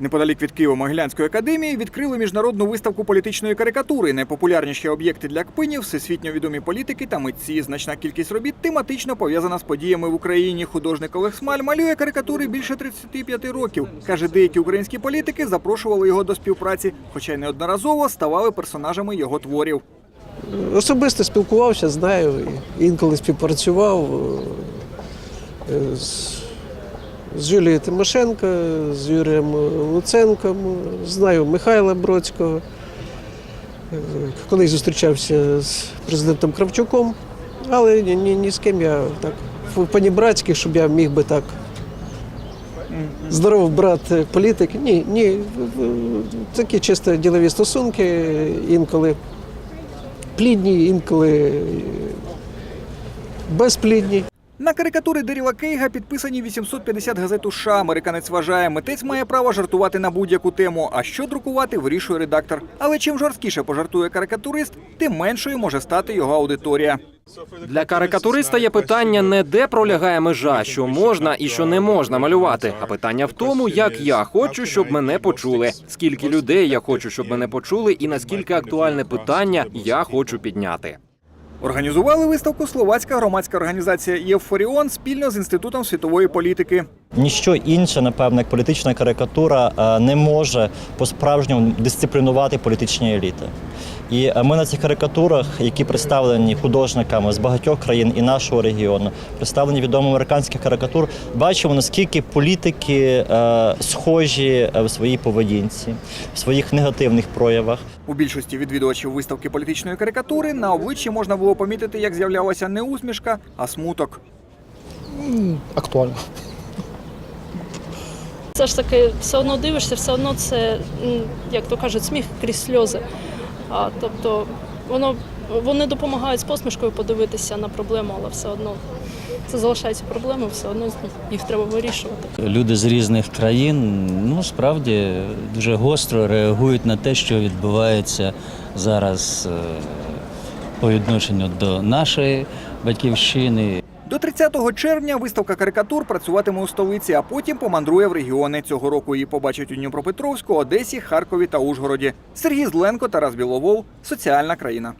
Неподалік від Києво-Могилянської академії відкрили міжнародну виставку політичної карикатури. Найпопулярніші об'єкти для кпинів, всесвітньо відомі політики та митці. Значна кількість робіт тематично пов'язана з подіями в Україні. Художник Олег Смаль малює карикатури більше 35 років. Каже, деякі українські політики запрошували його до співпраці, хоча й неодноразово ставали персонажами його творів. Особисто спілкувався, знаю, інколи співпрацював е, з, з Юлією Тимошенко, з Юрієм Луценком, знаю Михайла Бродського. Колись зустрічався з президентом Кравчуком, але ні, ні, ні з ким я так панібратськи, щоб я міг би так. Здоровий брат політик. Ні, ні, в- в- такі чисто ділові стосунки, інколи плідні, інколи безплідні. На карикатури Деріла Кейга підписані 850 газет у США. Американець вважає, митець має право жартувати на будь-яку тему. А що друкувати, вирішує редактор. Але чим жорсткіше пожартує карикатурист, тим меншою може стати його аудиторія. Для карикатуриста є питання не де пролягає межа, що можна і що не можна малювати, а питання в тому, як я хочу, щоб мене почули, скільки людей я хочу, щоб мене почули, і наскільки актуальне питання я хочу підняти. Організували виставку словацька громадська організація «Євфоріон» спільно з інститутом світової політики. Ніщо інше, напевно, як політична карикатура е, не може по-справжньому дисциплінувати політичні еліти. І е, ми на цих карикатурах, які представлені художниками з багатьох країн і нашого регіону, представлені відомими американських карикатур, бачимо наскільки політики е, схожі в своїй поведінці, в своїх негативних проявах. У більшості відвідувачів виставки політичної карикатури на обличчі можна було помітити, як з'являлася не усмішка, а смуток. актуально. Все ж таки, все одно дивишся, все одно це, як то кажуть, сміх крізь сльози. А, тобто воно, вони допомагають з посмішкою подивитися на проблему, але все одно це залишається проблемою, все одно їх треба вирішувати. Люди з різних країн ну справді дуже гостро реагують на те, що відбувається зараз е, по відношенню до нашої батьківщини. До 30 червня виставка карикатур працюватиме у столиці, а потім помандрує в регіони. Цього року її побачать у Дніпропетровську, Одесі, Харкові та Ужгороді. Сергій Зленко, Тарас Біловол. Соціальна країна.